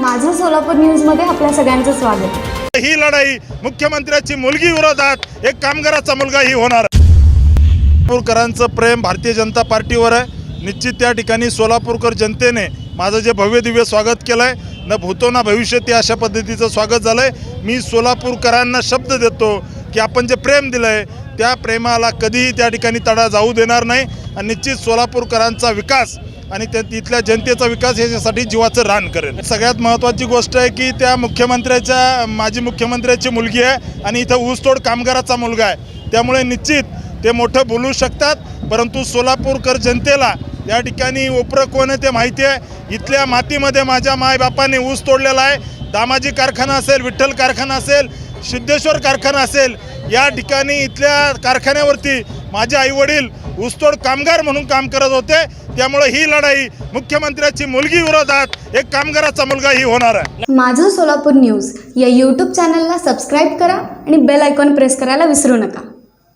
माझं सोलापूर न्यूजमध्ये आपल्या सगळ्यांचं स्वागत. ही लढाई मुख्यमंत्र्याची मुलगी विरोधात एक कामगाराचा मुलगा ही होणार. सोलापूरकरांचं प्रेम भारतीय जनता पार्टीवर आहे. निश्चित त्या ठिकाणी सोलापूरकर जनतेने माझं जे भव्य दिव्य स्वागत केलं आहे न भूतो ना भविष्य ते अशा पद्धतीचं स्वागत झालं आहे मी सोलापूरकरांना शब्द देतो की आपण जे प्रेम दिलं आहे त्या प्रेमाला कधीही त्या ठिकाणी तडा जाऊ देणार नाही. आणि निश्चित सोलापूरकरांचा विकास आणि त्या तिथल्या जनतेचा विकास याच्यासाठी जीवाचं रान करेल. सगळ्यात महत्त्वाची गोष्ट आहे की त्या मुख्यमंत्र्याच्या माजी मुख्यमंत्र्याची मुलगी आहे आणि इथं ऊसतोड कामगाराचा मुलगा आहे. त्यामुळे निश्चित ते मोठं बोलू शकतात परंतु सोलापूरकर जनतेला या ठिकाणी ओपरं कोण आहे ते माहिती आहे. इथल्या मातीमध्ये माझ्या मायबापाने ऊस तोडलेला आहे. दामाजी कारखाना असेल विठ्ठल कारखाना असेल सिद्धेश्वर कारखाना असेल या ठिकाणी इथल्या कारखान्यावरती माझे आईवडील ऊसतोड कामगार म्हणून काम करत होते. त्यामुळे ही लढाई मुख्यमंत्र्याची मुलगी विरोधात एक कामगाराचा मुलगा ही होणार आहे. माझं सोलापूर न्यूज या यूट्यूब चॅनलला सबस्क्राईब करा आणि बेल आयकॉन प्रेस करायला विसरू नका.